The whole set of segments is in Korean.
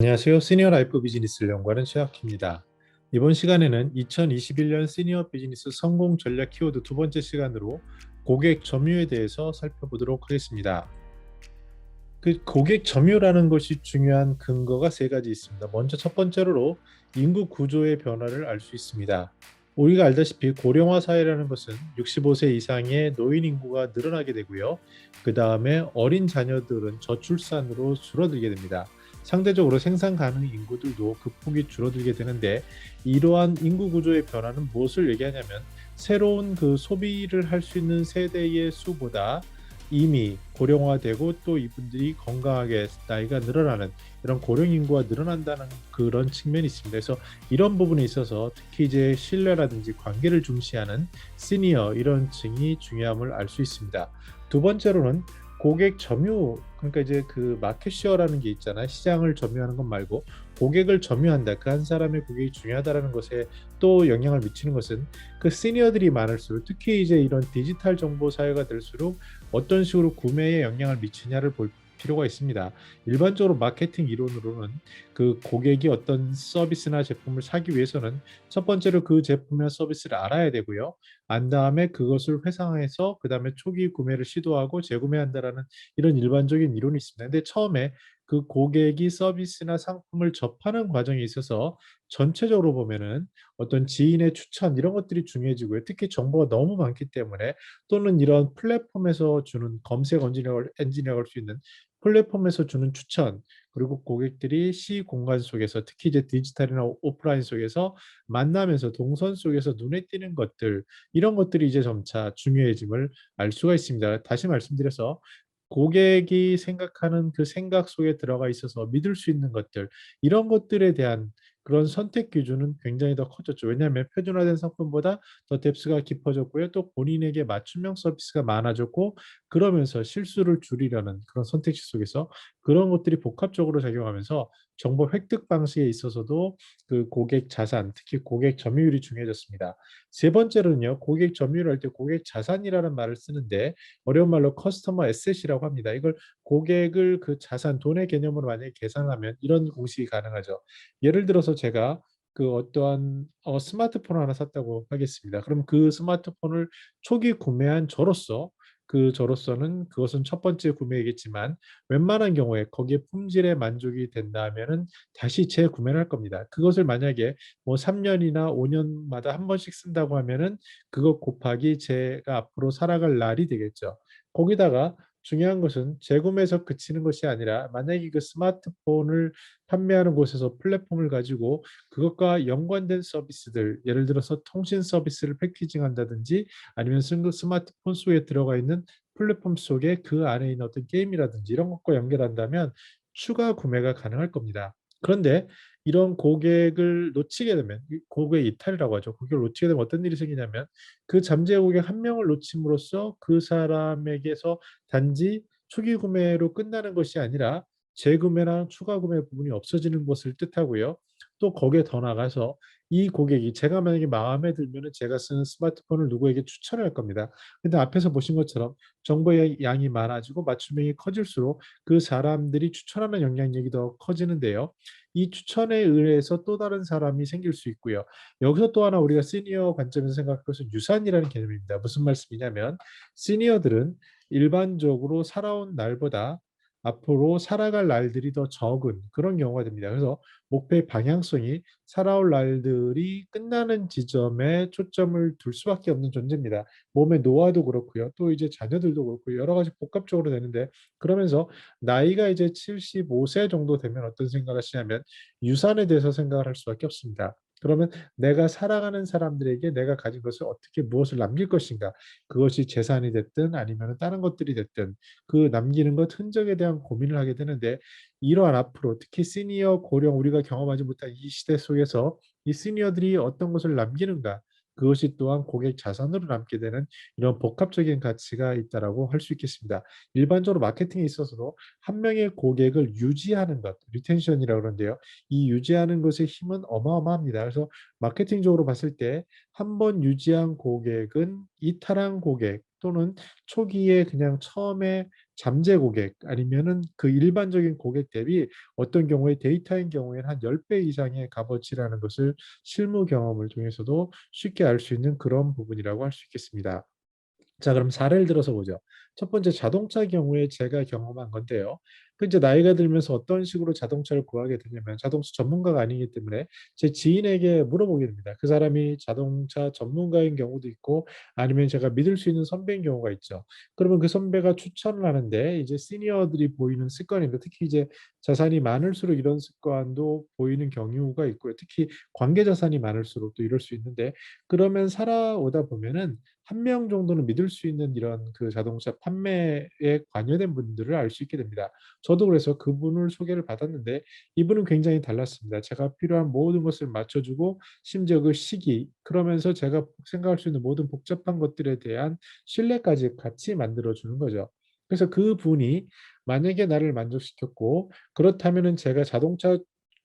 안녕하세요. 시니어 라이프 비즈니스를 연구하는 최학희입니다. 이번 시간에는 2021년 시니어 비즈니스 성공 전략 키워드 두 번째 시간으로 고객 점유에 대해서 살펴보도록 하겠습니다. 그 고객 점유라는 것이 중요한 근거가 세 가지 있습니다. 먼저 첫 번째로 인구 구조의 변화를 알 수 있습니다. 우리가 알다시피 고령화 사회라는 것은 65세 이상의 노인 인구가 늘어나게 되고요. 그 다음에 어린 자녀들은 저출산으로 줄어들게 됩니다. 상대적으로 생산 가능 인구들도 극폭이 줄어들게 되는데 이러한 인구 구조의 변화는 무엇을 얘기하냐면 새로운 그 소비를 할 수 있는 세대의 수보다 이미 고령화되고 또 이분들이 건강하게 나이가 늘어나는 이런 고령 인구가 늘어난다는 그런 측면이 있습니다. 그래서 이런 부분에 있어서 특히 이제 신뢰라든지 관계를 중시하는 시니어 이런 층이 중요함을 알 수 있습니다. 두 번째로는 고객 점유 그러니까 이제 그 마켓시어라는 게 있잖아요. 시장을 점유하는 것 말고 고객을 점유한다. 그 한 사람의 고객이 중요하다라는 것에 또 영향을 미치는 것은 그 시니어들이 많을수록 특히 이제 이런 디지털 정보 사회가 될수록 어떤 식으로 구매에 영향을 미치냐를 볼 필요가 있습니다. 일반적으로 마케팅 이론으로는 그 고객이 어떤 서비스나 제품을 사기 위해서는 첫 번째로 그 제품이나 서비스를 알아야 되고요. 안 다음에 그것을 회상해서 그 다음에 초기 구매를 시도하고 재구매한다라는 이런 일반적인 이론이 있습니다. 근데 처음에 그 고객이 서비스나 상품을 접하는 과정에 있어서 전체적으로 보면은 어떤 지인의 추천 이런 것들이 중요해지고요. 특히 정보가 너무 많기 때문에 또는 이런 플랫폼에서 주는 검색 엔진이라고 할 수 있는 플랫폼에서 주는 추천 그리고 고객들이 시 공간 속에서 특히 이제 디지털이나 오프라인 속에서 만나면서 동선 속에서 눈에 띄는 것들 이런 것들이 이제 점차 중요해짐을 알 수가 있습니다. 다시 말씀드려서 고객이 생각하는 그 생각 속에 들어가 있어서 믿을 수 있는 것들 이런 것들에 대한 그런 선택 기준은 굉장히 더 커졌죠. 왜냐하면 표준화된 상품보다 더 뎁스가 깊어졌고요. 또 본인에게 맞춤형 서비스가 많아졌고 그러면서 실수를 줄이려는 그런 선택지 속에서 그런 것들이 복합적으로 작용하면서 정보 획득 방식에 있어서도 그 고객 자산, 특히 고객 점유율이 중요해졌습니다. 세 번째로는요, 고객 점유율 할 때 고객 자산이라는 말을 쓰는데 어려운 말로 커스터머 에셋이라고 합니다. 이걸 고객을 그 자산, 돈의 개념으로 만약에 계산하면 이런 공식이 가능하죠. 예를 들어서 제가 그 어떠한 어, 스마트폰 하나 샀다고 하겠습니다. 그럼 그 스마트폰을 초기 구매한 저로서 그 저로서는 그것은 첫 번째 구매이겠지만 웬만한 경우에 거기에 품질에 만족이 된다면은 다시 재구매를 할 겁니다. 그것을 만약에 뭐 3년이나 5년마다 한 번씩 쓴다고 하면은 그것 곱하기 제가 앞으로 살아갈 날이 되겠죠. 거기다가 중요한 것은 재구매에서 그치는 것이 아니라 만약에 그 스마트폰을 판매하는 곳에서 플랫폼을 가지고 그것과 연관된 서비스들 예를 들어서 통신 서비스를 패키징한다든지 아니면 스마트폰 속에 들어가 있는 플랫폼 속에 그 안에 있는 어떤 게임이라든지 이런 것과 연결한다면 추가 구매가 가능할 겁니다. 그런데 이런 고객을 놓치게 되면 고객 이탈이라고 하죠. 고객을 놓치게 되면 어떤 일이 생기냐면 그 잠재 고객 한 명을 놓침으로써 그 사람에게서 단지 초기 구매로 끝나는 것이 아니라 재구매나 추가 구매 부분이 없어지는 것을 뜻하고요. 또 거기에 더 나가서 이 고객이 제가 만약에 마음에 들면은 제가 쓰는 스마트폰을 누구에게 추천을 할 겁니다. 근데 앞에서 보신 것처럼 정보의 양이 많아지고 맞춤형이 커질수록 그 사람들이 추천하는 영향력이 더 커지는데요. 이 추천에 의해서 또 다른 사람이 생길 수 있고요. 여기서 또 하나 우리가 시니어 관점에서 생각할 것은 유산이라는 개념입니다. 무슨 말씀이냐면 시니어들은 일반적으로 살아온 날보다 앞으로 살아갈 날들이 더 적은 그런 경우가 됩니다. 그래서 목표의 방향성이 살아올 날들이 끝나는 지점에 초점을 둘 수밖에 없는 존재입니다. 몸의 노화도 그렇고요. 또 이제 자녀들도 그렇고 여러 가지 복합적으로 되는데 그러면서 나이가 이제 75세 정도 되면 어떤 생각을 하시냐면 유산에 대해서 생각을 할 수밖에 없습니다. 그러면 내가 살아가는 사람들에게 내가 가진 것을 어떻게 무엇을 남길 것인가? 그것이 재산이 됐든 아니면 다른 것들이 됐든 그 남기는 것 흔적에 대한 고민을 하게 되는데 이러한 앞으로 특히 시니어 고령 우리가 경험하지 못한 이 시대 속에서 이 시니어들이 어떤 것을 남기는가 그것이 또한 고객 자산으로 남게 되는 이런 복합적인 가치가 있다라고 할 수 있겠습니다. 일반적으로 마케팅에 있어서도 한 명의 고객을 유지하는 것, 리텐션이라고 그러는데요. 이 유지하는 것의 힘은 어마어마합니다. 그래서 마케팅적으로 봤을 때 한 번 유지한 고객은 이탈한 고객 또는 초기에 그냥 처음에 잠재 고객 아니면은 그 일반적인 고객 대비 어떤 경우에 데이터인 경우에는 한 10배 이상의 값어치라는 것을 실무 경험을 통해서도 쉽게 알 수 있는 그런 부분이라고 할 수 있겠습니다. 자 그럼 사례를 들어서 보죠. 첫 번째 자동차 경우에 제가 경험한 건데요. 그 이제 나이가 들면서 어떤 식으로 자동차를 구하게 되냐면 자동차 전문가가 아니기 때문에 제 지인에게 물어보게 됩니다. 그 사람이 자동차 전문가인 경우도 있고 아니면 제가 믿을 수 있는 선배인 경우가 있죠. 그러면 그 선배가 추천을 하는데 이제 시니어들이 보이는 습관입니다. 특히 이제 자산이 많을수록 이런 습관도 보이는 경우가 있고요. 특히 관계 자산이 많을수록 또 이럴 수 있는데 그러면 살아오다 보면은 한 명 정도는 믿을 수 있는 이런 그 자동차 판매에 관여된 분들을 알 수 있게 됩니다. 저도 그래서 그분을 소개를 받았는데 이분은 굉장히 달랐습니다. 제가 필요한 모든 것을 맞춰 주고 심지어 그 시기 그러면서 제가 생각할 수 있는 모든 복잡한 것들에 대한 신뢰까지 같이 만들어 주는 거죠. 그래서 그분이 만약에 나를 만족시켰고 그렇다면은 제가 자동차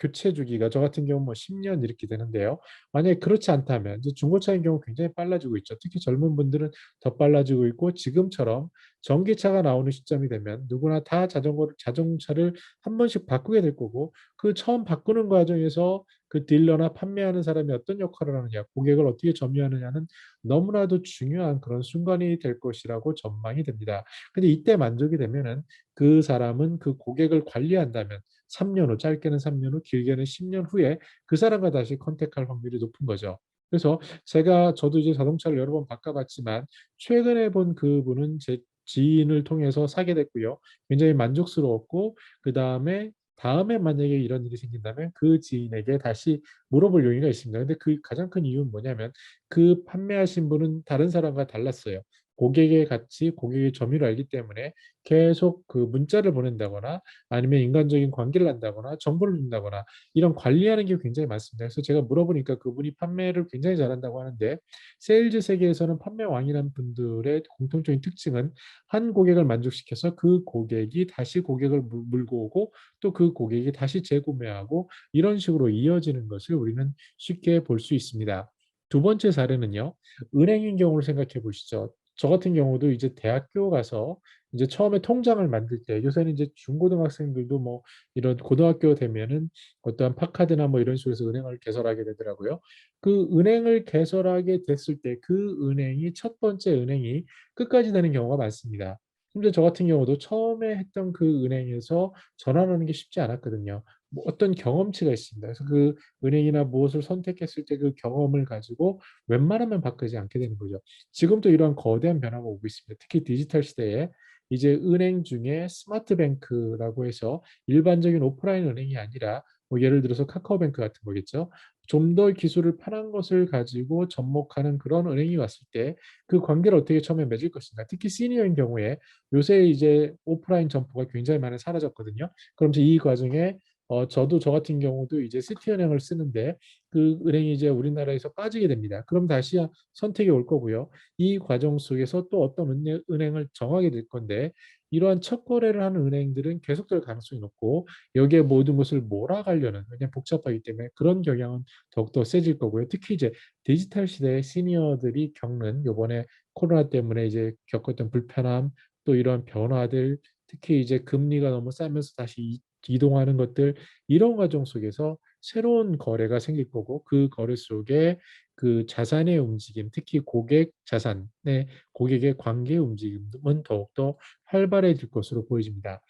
교체 주기가 저 같은 경우는 뭐 10년 이렇게 되는데요. 만약에 그렇지 않다면 이제 중고차인 경우 굉장히 빨라지고 있죠. 특히 젊은 분들은 더 빨라지고 있고 지금처럼 전기차가 나오는 시점이 되면 누구나 다 자전거를 자동차를 한 번씩 바꾸게 될 거고 그 처음 바꾸는 과정에서 그 딜러나 판매하는 사람이 어떤 역할을 하느냐, 고객을 어떻게 점유하느냐는 너무나도 중요한 그런 순간이 될 것이라고 전망이 됩니다. 근데 이때 만족이 되면은 그 사람은 그 고객을 관리한다면 3년 후, 짧게는 3년 후, 길게는 10년 후에 그 사람과 다시 컨택할 확률이 높은 거죠. 그래서 제가 저도 이제 자동차를 여러 번 바꿔봤지만 최근에 본 그분은 제 지인을 통해서 사게 됐고요. 굉장히 만족스러웠고 그 다음에 다음에 만약에 이런 일이 생긴다면 그 지인에게 다시 물어볼 용의가 있습니다. 근데 그 가장 큰 이유는 뭐냐면 그 판매하신 분은 다른 사람과 달랐어요. 고객의 가치, 고객의 점유를 알기 때문에 계속 그 문자를 보낸다거나 아니면 인간적인 관계를 한다거나 정보를 준다거나 이런 관리하는 게 굉장히 많습니다. 그래서 제가 물어보니까 그분이 판매를 굉장히 잘한다고 하는데 세일즈 세계에서는 판매 왕이라는 분들의 공통적인 특징은 한 고객을 만족시켜서 그 고객이 다시 고객을 물고 오고 또 그 고객이 다시 재구매하고 이런 식으로 이어지는 것을 우리는 쉽게 볼 수 있습니다. 두 번째 사례는요. 은행인 경우를 생각해 보시죠. 저 같은 경우도 이제 대학교 가서 이제 처음에 통장을 만들 때 요새는 이제 중고등학생들도 뭐 이런 고등학교 되면은 어떠한 파카드나 뭐 이런 식으로 해서 은행을 개설하게 되더라고요. 그 은행을 개설하게 됐을 때 그 은행이 첫 번째 은행이 끝까지 되는 경우가 많습니다. 심지어 저 같은 경우도 처음에 했던 그 은행에서 전환하는 게 쉽지 않았거든요. 뭐 어떤 경험치가 있습니다. 그래서 그 은행이나 무엇을 선택했을 때 그 경험을 가지고 웬만하면 바꾸지 않게 되는 거죠. 지금도 이러한 거대한 변화가 오고 있습니다. 특히 디지털 시대에 이제 은행 중에 스마트뱅크라고 해서 일반적인 오프라인 은행이 아니라 뭐 예를 들어서 카카오뱅크 같은 거겠죠. 좀 더 기술을 편한 것을 가지고 접목하는 그런 은행이 왔을 때 그 관계를 어떻게 처음에 맺을 것인가. 특히 시니어인 경우에 요새 이제 오프라인 점포가 굉장히 많이 사라졌거든요. 그럼 이 과정에 어 저도 저 같은 경우도 이제 시티은행을 쓰는데 그 은행이 이제 우리나라에서 빠지게 됩니다. 그럼 다시 선택이 올 거고요. 이 과정 속에서 또 어떤 은행, 은행을 정하게 될 건데 이러한 첫 거래를 하는 은행들은 계속될 가능성이 높고 여기에 모든 것을 몰아가려는 그냥 복잡하기 때문에 그런 경향은 더욱더 세질 거고요. 특히 이제 디지털 시대의 시니어들이 겪는 요번에 코로나 때문에 이제 겪었던 불편함 또 이런 변화들 특히 이제 금리가 너무 싸면서 다시 이동하는 것들 이런 과정 속에서 새로운 거래가 생길 거고 그 거래 속에 그 자산의 움직임, 특히 고객 자산의 고객의 관계 움직임은 더욱더 활발해질 것으로 보여집니다.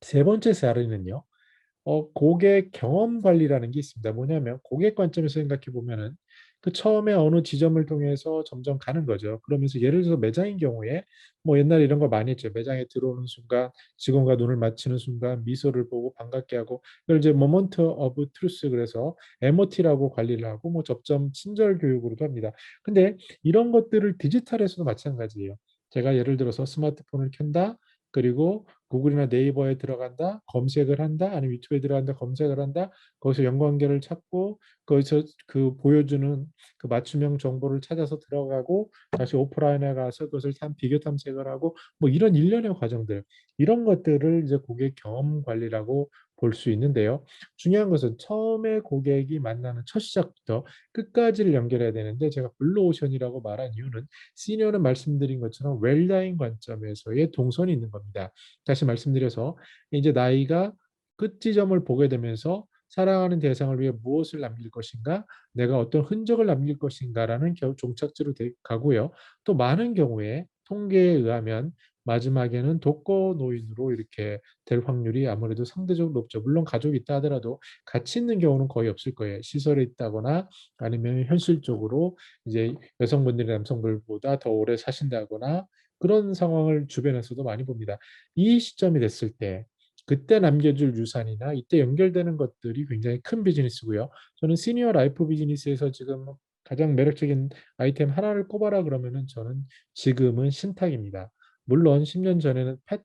세 번째 사례는요. 어 고객 경험 관리라는 게 있습니다. 뭐냐면 고객 관점에서 생각해 보면은 그 처음에 어느 지점을 통해서 점점 가는 거죠. 그러면서 예를 들어서 매장인 경우에 뭐 옛날에 이런 걸 많이 했죠. 매장에 들어오는 순간 직원과 눈을 맞추는 순간 미소를 보고 반갑게 하고 이걸 이제 모먼트 오브 트루스 그래서 MOT라고 관리를 하고 뭐 접점 친절 교육으로도 합니다. 근데 이런 것들을 디지털에서도 마찬가지예요. 제가 예를 들어서 스마트폰을 켠다. 그리고 구글이나 네이버에 들어간다, 검색을 한다, 아니면 유튜브에 들어간다, 검색을 한다, 거기서 연관계를 찾고 거기서 그 보여주는 그 맞춤형 정보를 찾아서 들어가고 다시 오프라인에 가서 그것을 참 비교 탐색을 하고 뭐 이런 일련의 과정들. 이런 것들을 이제 고객 경험 관리라고 볼 수 있는데요. 중요한 것은 처음에 고객이 만나는 첫 시작부터 끝까지를 연결해야 되는데 제가 블루오션이라고 말한 이유는 시니어는 말씀드린 것처럼 웰다인 관점에서의 동선이 있는 겁니다. 다시 말씀드려서 이제 나이가 끝 지점을 보게 되면서 사랑하는 대상을 위해 무엇을 남길 것인가, 내가 어떤 흔적을 남길 것인가라는 겨- 종착지로 돼- 가고요. 또 많은 경우에 통계에 의하면 마지막에는 독거 노인으로 이렇게 될 확률이 아무래도 상대적으로 높죠. 물론 가족이 있다 하더라도 같이 있는 경우는 거의 없을 거예요. 시설에 있다거나 아니면 현실적으로 이제 여성분들이 남성들보다 더 오래 사신다거나 그런 상황을 주변에서도 많이 봅니다. 이 시점이 됐을 때 그때 남겨줄 유산이나 이때 연결되는 것들이 굉장히 큰 비즈니스고요. 저는 시니어 라이프 비즈니스에서 지금 가장 매력적인 아이템 하나를 꼽아라 그러면은 저는 지금은 신탁입니다. 물론 10년 전에는 펫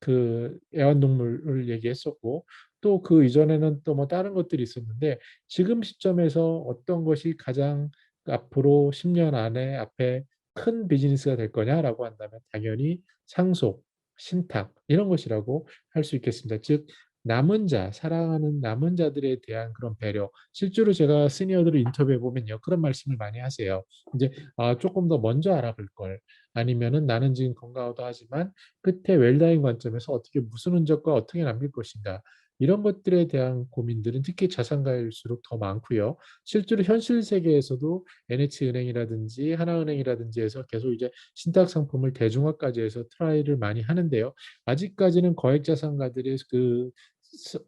그 애완동물을 얘기했었고 또 그 이전에는 또 뭐 다른 것들이 있었는데 지금 시점에서 어떤 것이 가장 앞으로 10년 안에 앞에 큰 비즈니스가 될 거냐라고 한다면 당연히 상속, 신탁 이런 것이라고 할 수 있겠습니다. 즉 남은 자, 사랑하는 남은 자들에 대한 그런 배려. 실제로 제가 시니어들을 인터뷰해 보면요. 그런 말씀을 많이 하세요. 이제 아, 조금 더 먼저 알아볼 걸. 아니면은 나는 지금 건강하다 하지만 끝에 웰다인 관점에서 어떻게 무슨 흔적과 어떻게 남길 것인가. 이런 것들에 대한 고민들은 특히 자산가일수록 더 많고요. 실제로 현실 세계에서도 NH은행이라든지 하나은행이라든지 해서 계속 이제 신탁 상품을 대중화까지 해서 트라이를 많이 하는데요. 아직까지는 거액 자산가들의 그 서-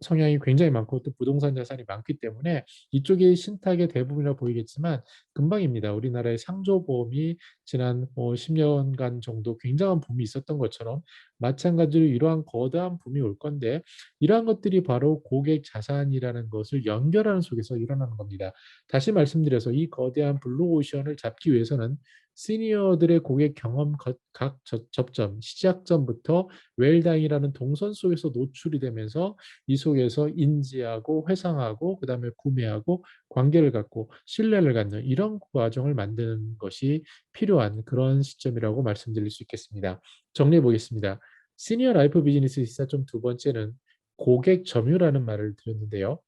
성향이 굉장히 많고 또 부동산 자산이 많기 때문에 이쪽이 신탁의 대부분이라 보이겠지만 금방입니다. 우리나라의 상조보험이 지난 뭐 10년간 정도 굉장한 붐이 있었던 것처럼 마찬가지로 이러한 거대한 붐이 올 건데 이러한 것들이 바로 고객 자산이라는 것을 연결하는 속에서 일어나는 겁니다. 다시 말씀드려서 이 거대한 블루오션을 잡기 위해서는 시니어들의 고객 경험 거- 각 저- 접점, 시작점부터 웰다잉이라는 동선 속에서 노출이 되면서 이 속에서 인지하고 회상하고 그 다음에 구매하고 관계를 갖고 신뢰를 갖는 이런 과정을 만드는 것이 필요한 그런 시점이라고 말씀드릴 수 있겠습니다. 정리해 보겠습니다. 시니어 라이프 비즈니스 시사점 두 번째는 고객 점유라는 말을 드렸는데요.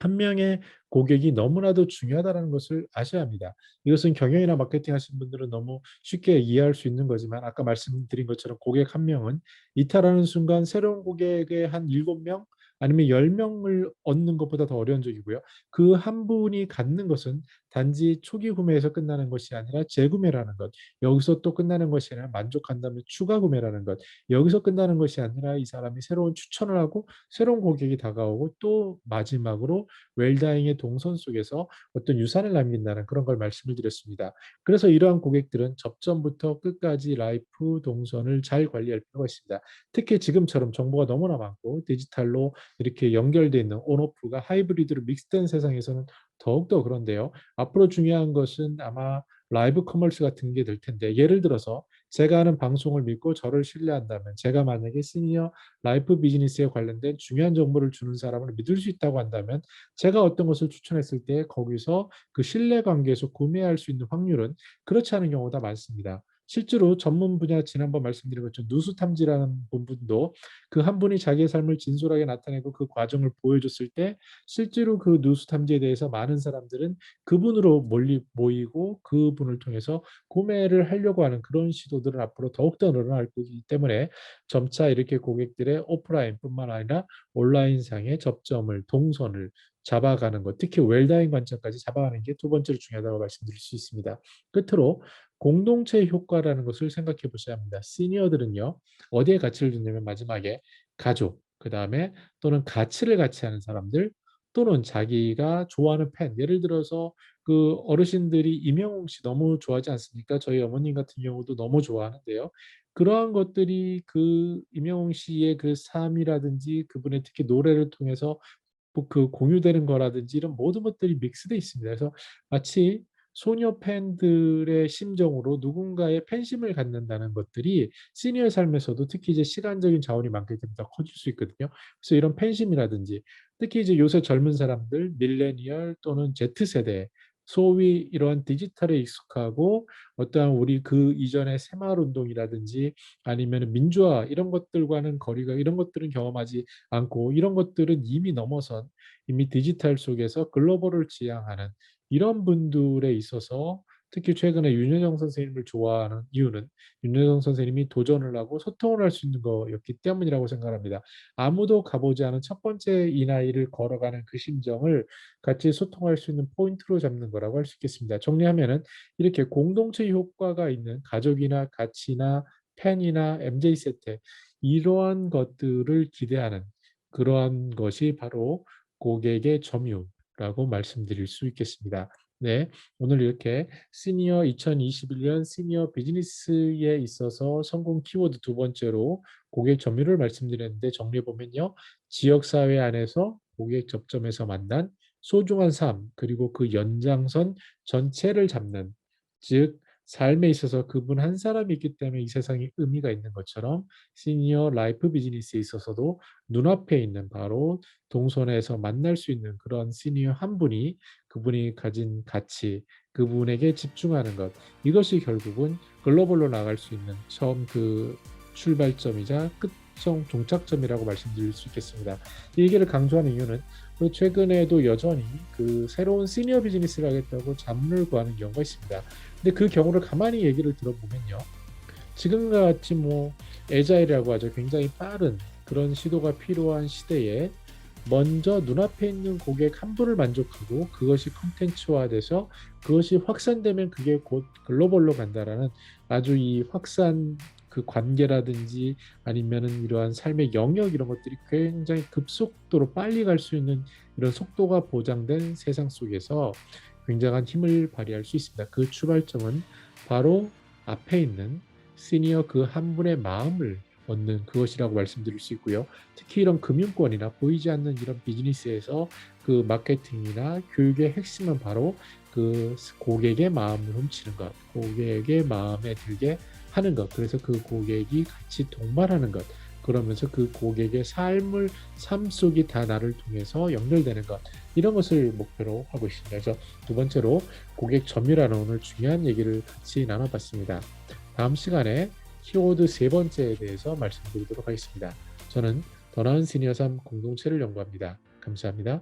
한 명의 고객이 너무나도 중요하다는 것을 아셔야 합니다. 이것은 경영이나 마케팅 하시는 분들은 너무 쉽게 이해할 수 있는 거지만 아까 말씀드린 것처럼 고객 한 명은 이탈하는 순간 새로운 고객의 한 7명 아니면 10명을 얻는 것보다 더 어려운 적이고요. 그 한 분이 갖는 것은 단지 초기 구매에서 끝나는 것이 아니라 재구매라는 것. 여기서 또 끝나는 것이 아니라 만족한다면 추가 구매라는 것. 여기서 끝나는 것이 아니라 이 사람이 새로운 추천을 하고 새로운 고객이 다가오고 또 마지막으로 웰다잉의 동선 속에서 어떤 유산을 남긴다는 그런 걸 말씀을 드렸습니다. 그래서 이러한 고객들은 접점부터 끝까지 라이프 동선을 잘 관리할 필요가 있습니다. 특히 지금처럼 정보가 너무나 많고 디지털로 이렇게 연결되어 있는 온오프가 하이브리드로 믹스된 세상에서는 더욱더 그런데요. 앞으로 중요한 것은 아마 라이브 커머스 같은 게 될 텐데 예를 들어서 제가 하는 방송을 믿고 저를 신뢰한다면 제가 만약에 시니어 라이프 비즈니스에 관련된 중요한 정보를 주는 사람을 믿을 수 있다고 한다면 제가 어떤 것을 추천했을 때 거기서 그 신뢰 관계에서 구매할 수 있는 확률은 그렇지 않은 경우가 많습니다. 실제로 전문 분야 지난번 말씀드린 것처럼 누수 탐지라는 부분도 그 한 분이 자기의 삶을 진솔하게 나타내고 그 과정을 보여줬을 때 실제로 그 누수 탐지에 대해서 많은 사람들은 그분으로 몰리 모이고 그분을 통해서 구매를 하려고 하는 그런 시도들은 앞으로 더욱더 늘어날 거기 때문에 점차 이렇게 고객들의 오프라인뿐만 아니라 온라인상의 접점을 동선을 잡아가는 것, 특히 웰다인 관점까지 잡아가는 게 두 번째로 중요하다고 말씀드릴 수 있습니다. 끝으로 공동체 효과라는 것을 생각해 보셔야 합니다. 시니어들은요, 어디에 가치를 두냐면 마지막에 가족, 그 다음에 또는 가치를 같이 하는 사람들, 또는 자기가 좋아하는 팬, 예를 들어서 그 어르신들이 임영웅 씨 너무 좋아하지 않습니까? 저희 어머님 같은 경우도 너무 좋아하는데요. 그러한 것들이 그 임영웅 씨의 그 삶이라든지 그분의 특히 노래를 통해서 뭐그 공유되는 거라든지 이런 모든 것들이 믹스돼 있습니다. 그래서 마치 소녀 팬들의 심정으로 누군가의 팬심을 갖는다는 것들이 시니어 삶에서도 특히 이제 시간적인 자원이 많기 때문에 더 커질 수 있거든요. 그래서 이런 팬심이라든지 특히 이제 요새 젊은 사람들 밀레니얼 또는 Z세대 소위 이러한 디지털에 익숙하고 어떠한 우리 그 이전의 새마을 운동이라든지 아니면 민주화 이런 것들과는 거리가 이런 것들은 경험하지 않고 이런 것들은 이미 넘어선 이미 디지털 속에서 글로벌을 지향하는 이런 분들에 있어서 특히 최근에 윤여정 선생님을 좋아하는 이유는 윤여정 선생님이 도전을 하고 소통을 할 수 있는 거였기 때문이라고 생각합니다. 아무도 가보지 않은 첫 번째 이 나이를 걸어가는 그 심정을 같이 소통할 수 있는 포인트로 잡는 거라고 할 수 있겠습니다. 정리하면은 이렇게 공동체 효과가 있는 가족이나 가치나 팬이나 MJ 세대 이러한 것들을 기대하는 그러한 것이 바로 고객의 점유 라고 말씀드릴 수 있겠습니다. 네, 오늘 이렇게 시니어 2021년 시니어 비즈니스에 있어서 성공 키워드 두 번째로 고객 점유를 말씀드렸는데 정리해 보면요. 지역 사회 안에서 고객 접점에서 만난 소중한 삶 그리고 그 연장선 전체를 잡는 즉 삶에 있어서 그분 한 사람이 있기 때문에 이 세상에 의미가 있는 것처럼 시니어 라이프 비즈니스에 있어서도 눈앞에 있는 바로 동선에서 만날 수 있는 그런 시니어 한 분이 그분이 가진 가치, 그분에게 집중하는 것 이것이 결국은 글로벌로 나갈 수 있는 처음 그 출발점이자 끝점 종착점이라고 말씀드릴 수 있겠습니다. 이 얘기를 강조하는 이유는 그 최근에도 여전히 그 새로운 시니어 비즈니스를 하겠다고 자문을 구하는 경우가 있습니다. 근데 그 경우를 가만히 얘기를 들어보면요. 지금과 같이 뭐 에자일이라고 하죠. 굉장히 빠른 그런 시도가 필요한 시대에 먼저 눈앞에 있는 고객 한 분을 만족하고 그것이 컨텐츠화돼서 그것이 확산되면 그게 곧 글로벌로 간다라는 아주 이 확산 그 관계라든지 아니면은 이러한 삶의 영역 이런 것들이 굉장히 급속도로 빨리 갈 수 있는 이런 속도가 보장된 세상 속에서 굉장한 힘을 발휘할 수 있습니다. 그 출발점은 바로 앞에 있는 시니어 그 한 분의 마음을 얻는 그것이라고 말씀드릴 수 있고요. 특히 이런 금융권이나 보이지 않는 이런 비즈니스에서 그 마케팅이나 교육의 핵심은 바로 그 고객의 마음을 훔치는 것, 고객의 마음에 들게 하는 것. 그래서 그 고객이 같이 동반하는 것. 그러면서 그 고객의 삶을 삶 속이 다 나를 통해서 연결되는 것 이런 것을 목표로 하고 있습니다. 그래서 두 번째로 고객 점유라는 오늘 중요한 얘기를 같이 나눠봤습니다. 다음 시간에 키워드 세 번째에 대해서 말씀드리도록 하겠습니다. 저는 더 나은 시니어 삶 공동체를 연구합니다. 감사합니다.